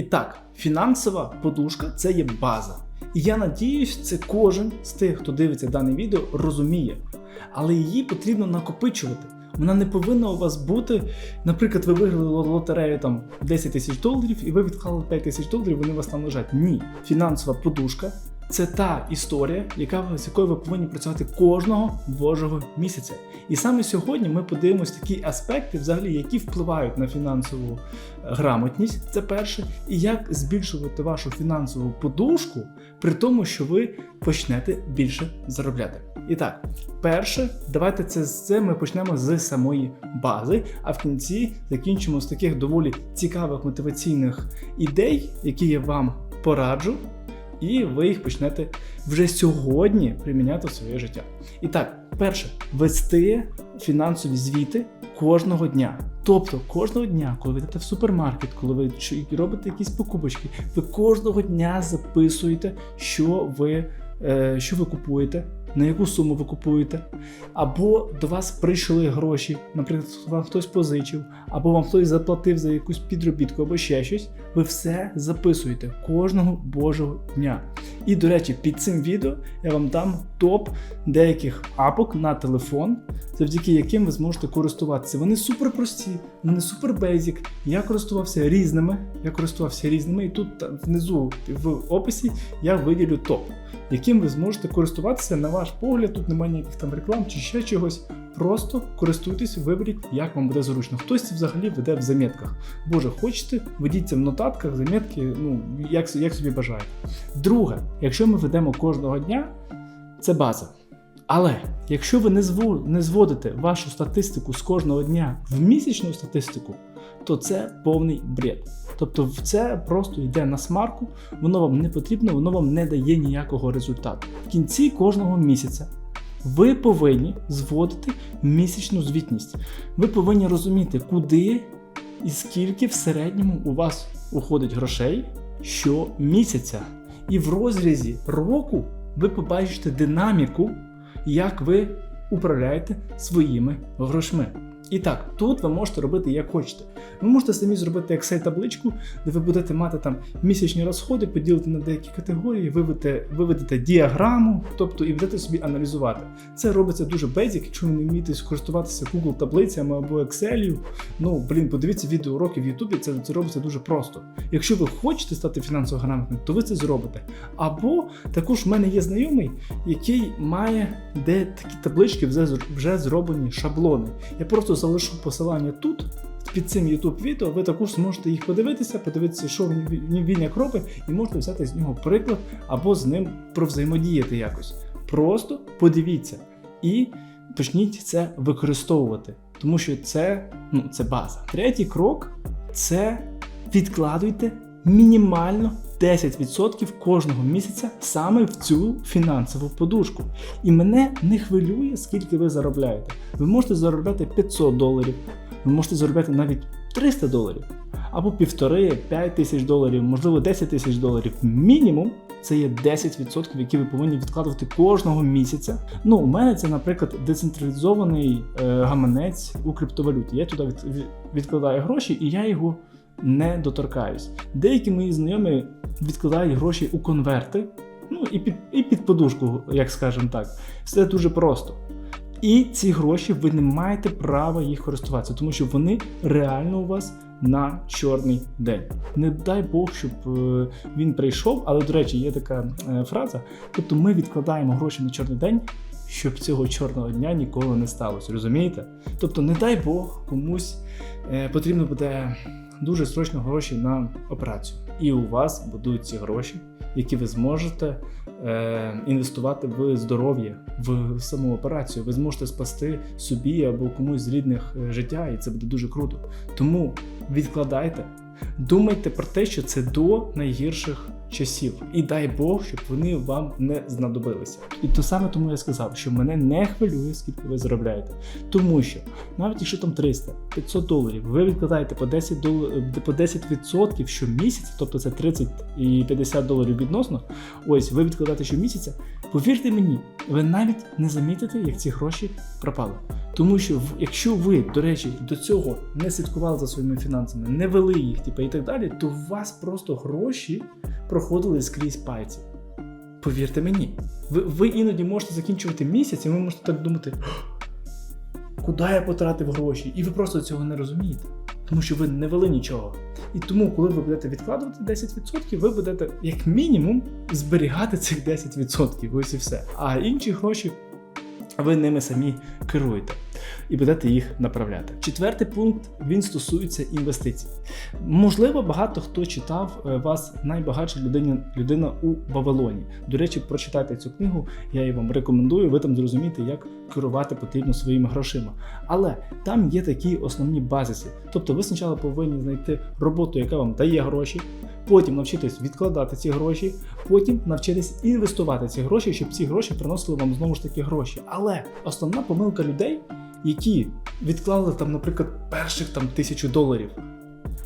І так, фінансова подушка це є база. І я надіюсь, це кожен з тих, хто дивиться дане відео, розуміє. Але її потрібно накопичувати. Вона не повинна у вас бути. Наприклад, ви виграли лотерею там 10 тисяч доларів, і ви відклали 5 тисяч доларів, вони у вас там лежать. Ні, фінансова подушка це та історія, яка з якою ви повинні працювати кожного божого місяця. І саме сьогодні ми подивимось такі аспекти, взагалі, які впливають на фінансову е, грамотність. Це перше, і як збільшувати вашу фінансову подушку при тому, що ви почнете більше заробляти. І так, перше, давайте це, це ми почнемо з самої бази, а в кінці закінчимо з таких доволі цікавих мотиваційних ідей, які я вам пораджу, і ви їх почнете вже сьогодні приміняти в своє життя. І так, перше, вести фінансові звіти кожного дня. Тобто кожного дня, коли ви йдете в супермаркет, коли ви робите якісь покупочки, ви кожного дня записуєте, що ви, е, що ви купуєте, на яку суму ви купуєте, або до вас прийшли гроші, наприклад, вам хтось позичив, або вам хтось заплатив за якусь підробітку, або ще щось. Ви все записуєте кожного божого дня. І, до речі, під цим відео я вам дам топ деяких апок на телефон, завдяки яким ви зможете користуватися. Вони супер прості, вони супер бейзік. Я користувався різними. Я користувався різними, і тут внизу в описі я виділю топ, яким ви зможете користуватися на ваш погляд. Тут немає ніяких там реклам чи ще чогось. Просто користуйтесь, виберіть, як вам буде зручно. Хтось це взагалі веде в замітках. Боже, хочете, ведіться в нотатках, замітки, ну як, як собі бажаєте. Друге, якщо ми ведемо кожного дня, це база. Але якщо ви не, зво, не зводите вашу статистику з кожного дня в місячну статистику, то це повний бред. Тобто це просто йде на смарку, воно вам не потрібно, воно вам не дає ніякого результату. В кінці кожного місяця ви повинні зводити місячну звітність. Ви повинні розуміти, куди і скільки в середньому у вас уходить грошей щомісяця. І в розрізі року ви побачите динаміку, як ви управляєте своїми грошми. І так, тут ви можете робити як хочете. Ви можете самі зробити Excel-табличку, де ви будете мати там місячні розходи, поділити на деякі категорії, виведете, виведете діаграму, тобто і будете собі аналізувати. Це робиться дуже basic, якщо ви не вмієте користуватися Google таблицями або Excel. Ну, блін, подивіться відеоуроки в YouTube, це, це робиться дуже просто. Якщо ви хочете стати фінансово грамотним, то ви це зробите. Або також в мене є знайомий, який має де такі таблички вже, вже зроблені шаблони. Я просто залишу посилання тут. Під цим YouTube відео ви також зможете їх подивитися, подивитися, що він як робить, і можете взяти з нього приклад або з ним провзаємодіяти якось. Просто подивіться і почніть це використовувати, тому що це, ну, це база. Третій крок це відкладуйте мінімально 10% кожного місяця саме в цю фінансову подушку. І мене не хвилює, скільки ви заробляєте. Ви можете заробляти 500 доларів, ви можете заробляти навіть 300 доларів, або півтори, 5 тисяч доларів, можливо 10 тисяч доларів. Мінімум це є 10%, які ви повинні відкладувати кожного місяця. Ну, у мене це, наприклад, децентралізований е, гаманець у криптовалюті. Я туди від, від- відкладаю гроші, і я його не доторкаюсь. Деякі мої знайомі відкладають гроші у конверти, ну і під, і під подушку, як скажемо так. Все дуже просто. І ці гроші ви не маєте права їх користуватися, тому що вони реально у вас на чорний день. Не дай Бог, щоб е, він прийшов, але до речі, є така е, фраза. Тобто ми відкладаємо гроші на чорний день, щоб цього чорного дня ніколи не сталося. Розумієте? Тобто, не дай Бог комусь е, потрібно буде дуже срочно гроші на операцію. І у вас будуть ці гроші, які ви зможете е, інвестувати в здоров'я, в саму операцію. Ви зможете спасти собі або комусь з рідних е, життя, і це буде дуже круто. Тому відкладайте, думайте про те, що це до найгірших часів, і дай Бог, щоб вони вам не знадобилися. І то саме тому я сказав, що мене не хвилює, скільки ви заробляєте. Тому що навіть якщо там 300, 500 доларів, ви відкладаєте по 10 дол... по 10% щомісяця, тобто це 30 і 50 доларів відносно. Ось ви відкладаєте щомісяця. Повірте мені, ви навіть не замітите, як ці гроші пропали. Тому що якщо ви, до речі, до цього не слідкували за своїми фінансами, не вели їх, типу, і так далі, то у вас просто гроші проходили скрізь пальці. Повірте мені, ви, ви іноді можете закінчувати місяць, і ви можете так думати, куди я потратив гроші? І ви просто цього не розумієте. Тому що ви не вели нічого. І тому, коли ви будете відкладувати 10%, ви будете як мінімум зберігати цих 10%. Ось і все. А інші гроші ви ними самі керуєте і будете їх направляти. Четвертий пункт він стосується інвестицій. Можливо, багато хто читав е, вас найбагатша людина, людина у Вавилоні. До речі, прочитайте цю книгу, я її вам рекомендую. Ви там зрозумієте, як керувати потрібно своїми грошима. Але там є такі основні базиси. Тобто, ви спочатку повинні знайти роботу, яка вам дає гроші. Потім навчитись відкладати ці гроші, потім навчитись інвестувати ці гроші, щоб ці гроші приносили вам знову ж таки гроші. Але основна помилка людей, які відклали там, наприклад, перших там тисячу доларів.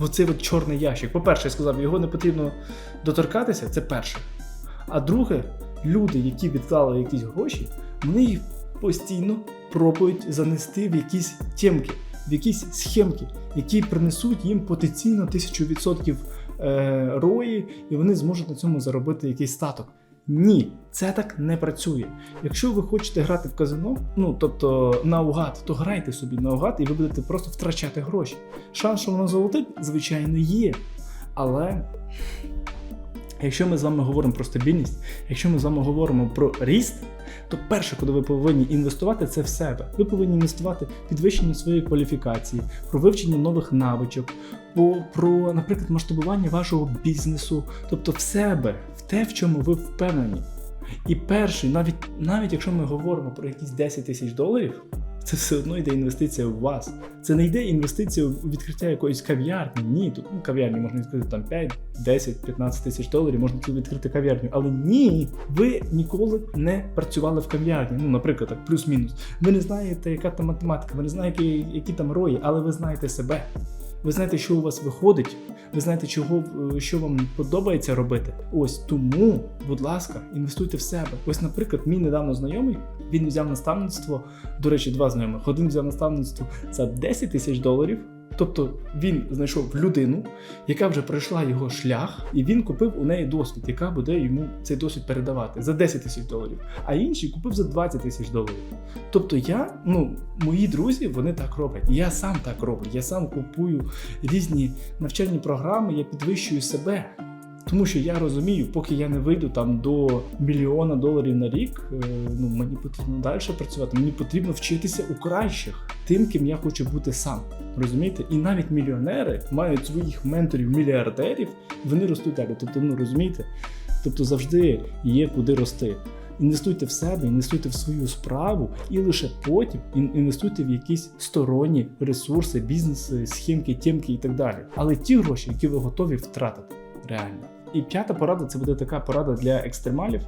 Оцей от чорний ящик. По-перше, я сказав, його не потрібно доторкатися, це перше. А друге, люди, які відклали якісь гроші, вони їх постійно пробують занести в якісь тємки, в якісь схемки, які принесуть їм потенційно 1000% е, рої, і вони зможуть на цьому заробити якийсь статок. Ні, це так не працює. Якщо ви хочете грати в казино, ну тобто наугад, то грайте собі наугад, і ви будете просто втрачати гроші. Шанс, що воно золотить, звичайно, є. Але якщо ми з вами говоримо про стабільність, якщо ми з вами говоримо про ріст, то перше, куди ви повинні інвестувати, це в себе. Ви повинні інвестувати в підвищення своєї кваліфікації, про вивчення нових навичок, по, про, наприклад, масштабування вашого бізнесу, тобто в себе, те, в чому ви впевнені. І перший, навіть навіть якщо ми говоримо про якісь 10 тисяч доларів, це все одно йде інвестиція в вас. Це не йде інвестиція у відкриття якоїсь кав'ярні. Ні, тут ну, кав'ярні можна відкрити там 5, 10, 15 тисяч доларів, можна тут відкрити кав'ярню. Але ні, ви ніколи не працювали в кав'ярні. Ну, наприклад, так, плюс-мінус. Ви не знаєте, яка там математика, ви не знаєте, які, які там рої, але ви знаєте себе. Ви знаєте, що у вас виходить, ви знаєте, чого, е, що вам подобається робити. Ось тому, будь ласка, інвестуйте в себе. Ось, наприклад, мій недавно знайомий, він взяв наставництво, до речі, два знайомих. Один взяв наставництво за 10 тисяч доларів. Тобто він знайшов людину, яка вже пройшла його шлях, і він купив у неї досвід, яка буде йому цей досвід передавати за 10 тисяч доларів. А інший купив за 20 тисяч доларів. Тобто я, ну, мої друзі, вони так роблять. Я сам так роблю. Я сам купую різні навчальні програми, я підвищую себе. Тому що я розумію, поки я не вийду там до мільйона доларів на рік, е, ну мені потрібно далі працювати. Мені потрібно вчитися у кращих, тим, ким я хочу бути сам. Розумієте? І навіть мільйонери мають своїх менторів-мільярдерів, вони ростуть далі. Тобто, ну розумієте? Тобто завжди є куди рости. Інвестуйте в себе, інвестуйте в свою справу, і лише потім інвестуйте в якісь сторонні ресурси, бізнеси, схемки, тємки і так далі. Але ті гроші, які ви готові втратити, реально. І п'ята порада це буде така порада для екстремалів,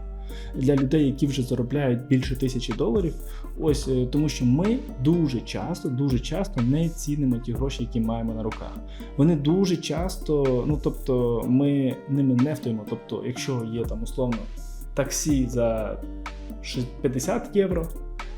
для людей, які вже заробляють більше тисячі доларів. Ось е, тому, що ми дуже часто, дуже часто не цінимо ті гроші, які маємо на руках. Вони дуже часто, ну тобто, ми ними нефтуємо. Тобто, якщо є там условно таксі за 50 євро.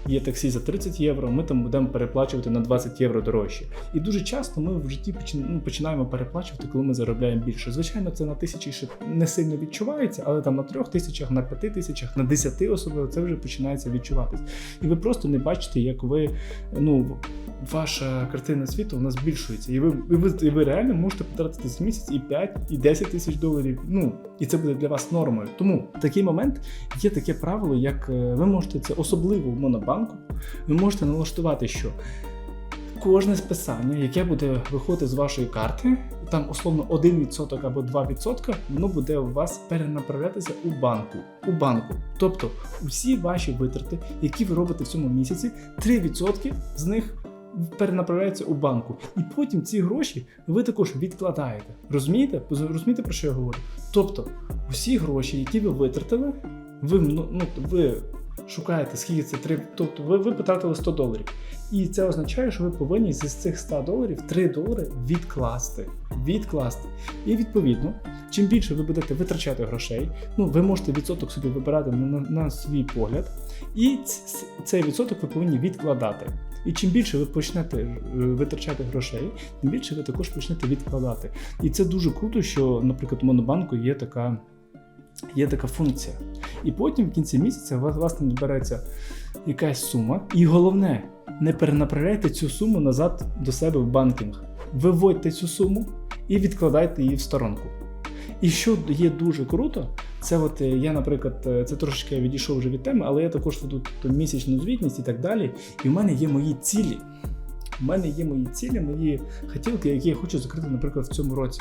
Є таксі за 30 євро, ми там будемо переплачувати на 20 євро дорожче. І дуже часто ми в житті ну, починаємо переплачувати, коли ми заробляємо більше. Звичайно, це на тисячі ще не сильно відчувається, але там на трьох тисячах, на п'яти тисячах, на десяти особливо це вже починається відчуватись. І ви просто не бачите, як ви ну. Ваша картина світу вона збільшується, і ви, і ви, і ви реально можете потратити з місяць і 5, і 10 тисяч доларів. Ну і це буде для вас нормою. Тому в такий момент є таке правило, як е, ви можете це особливо в монобанку. Ви можете налаштувати, що кожне списання, яке буде виходити з вашої карти, там условно 1% або 2%, воно буде у вас перенаправлятися у банку. У банку. Тобто усі ваші витрати, які ви робите в цьому місяці, 3% з них перенаправляються у банку. І потім ці гроші ви також відкладаєте. Розумієте? Розумієте, про що я говорю? Тобто, усі гроші, які ви витратили, ви, ну, ну, ви шукаєте, скільки це 3, тобто ви, ви потратили 100 доларів. І це означає, що ви повинні з цих 100 доларів 3 долари відкласти. Відкласти. І відповідно, Чим більше ви будете витрачати грошей, ну ви можете відсоток собі вибирати на, на, на свій погляд, і цей відсоток ви повинні відкладати. І чим більше ви почнете е, витрачати грошей, тим більше ви також почнете відкладати. І це дуже круто, що, наприклад, у Монобанку є така, є така функція. І потім в кінці місяця у вас, у вас збереться якась сума. І головне, не перенаправляйте цю суму назад до себе в банкінг. Виводьте цю суму і відкладайте її в сторонку. І що є дуже круто, це от е, я, наприклад, е, це трошечки відійшов вже від теми, але я також веду місячну звітність і так далі. І в мене є мої цілі. У мене є мої цілі, мої хотілки, які я хочу закрити, наприклад, в цьому році.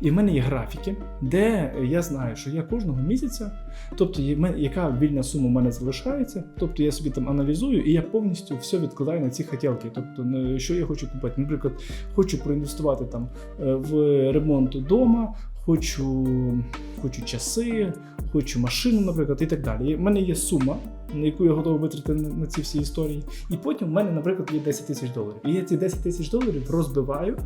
І в мене є графіки, де я знаю, що я кожного місяця, тобто яка вільна сума в мене залишається, тобто я собі там аналізую і я повністю все відкладаю на ці хотілки. Тобто, е, що я хочу купити. Наприклад, хочу проінвестувати там е, в ремонт вдома, хочу, хочу часи, хочу машину, наприклад, і так далі. В мене є сума, на яку я готовий витратити на, на ці всі історії. І потім в мене, наприклад, є 10 тисяч доларів. І я ці 10 тисяч доларів розбиваю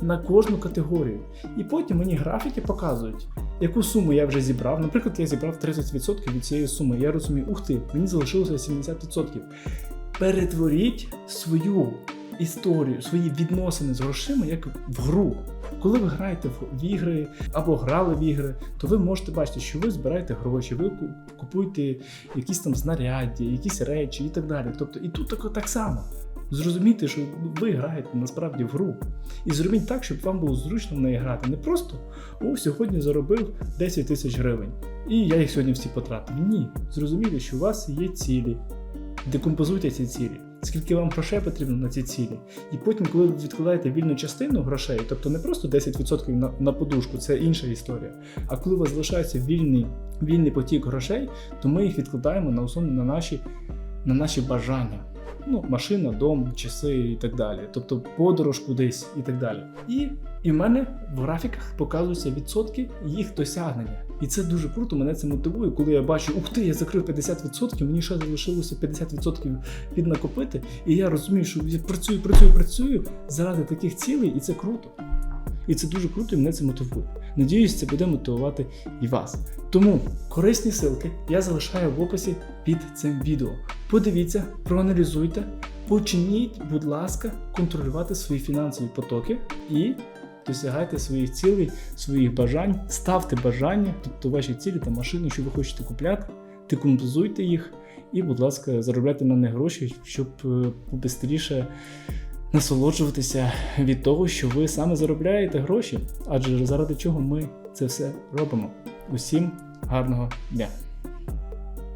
на кожну категорію. І потім мені графіки показують, яку суму я вже зібрав. Наприклад, я зібрав 30% від цієї суми. Я розумію, ух ти, мені залишилося 70%. Перетворіть свою історію, свої відносини з грошима як в гру. Коли ви граєте в- ігри або грали в ігри, то ви можете бачити, що ви збираєте гроші, ви купуєте якісь там знаряддя, якісь речі і так далі. Тобто і тут так, так само. Зрозумійте, що ви граєте насправді в гру. І зробіть так, щоб вам було зручно в неї грати. Не просто о, сьогодні заробив 10 тисяч гривень, і я їх сьогодні всі потратив. Ні, зрозумійте, що у вас є цілі. Декомпозуйте ці цілі. Скільки вам грошей потрібно на ці цілі. І потім, коли ви відкладаєте вільну частину грошей, тобто не просто 10% на, на подушку, це інша історія. А коли у вас залишається вільний, вільний потік грошей, то ми їх відкладаємо на основні на наші, на наші бажання. Ну, машина, дом, часи і так далі. Тобто подорож кудись і так далі. І, і в мене в графіках показуються відсотки їх досягнення. І це дуже круто, мене це мотивує, коли я бачу, ух ти, я закрив 50%, мені ще залишилося 50% піднакопити. І я розумію, що я працюю, працюю, працюю заради таких цілей, і це круто. І це дуже круто, і мене це мотивує. Надіюсь, це буде мотивувати і вас. Тому корисні ссылки я залишаю в описі під цим відео. Подивіться, проаналізуйте, почніть, будь ласка, контролювати свої фінансові потоки і досягайте своїх цілей, своїх бажань, ставте бажання, тобто ваші цілі та машини, що ви хочете купляти, декомпозуйте їх і, будь ласка, заробляйте на них гроші, щоб побистріше насолоджуватися від того, що ви саме заробляєте гроші, адже заради чого ми це все робимо. Усім гарного дня!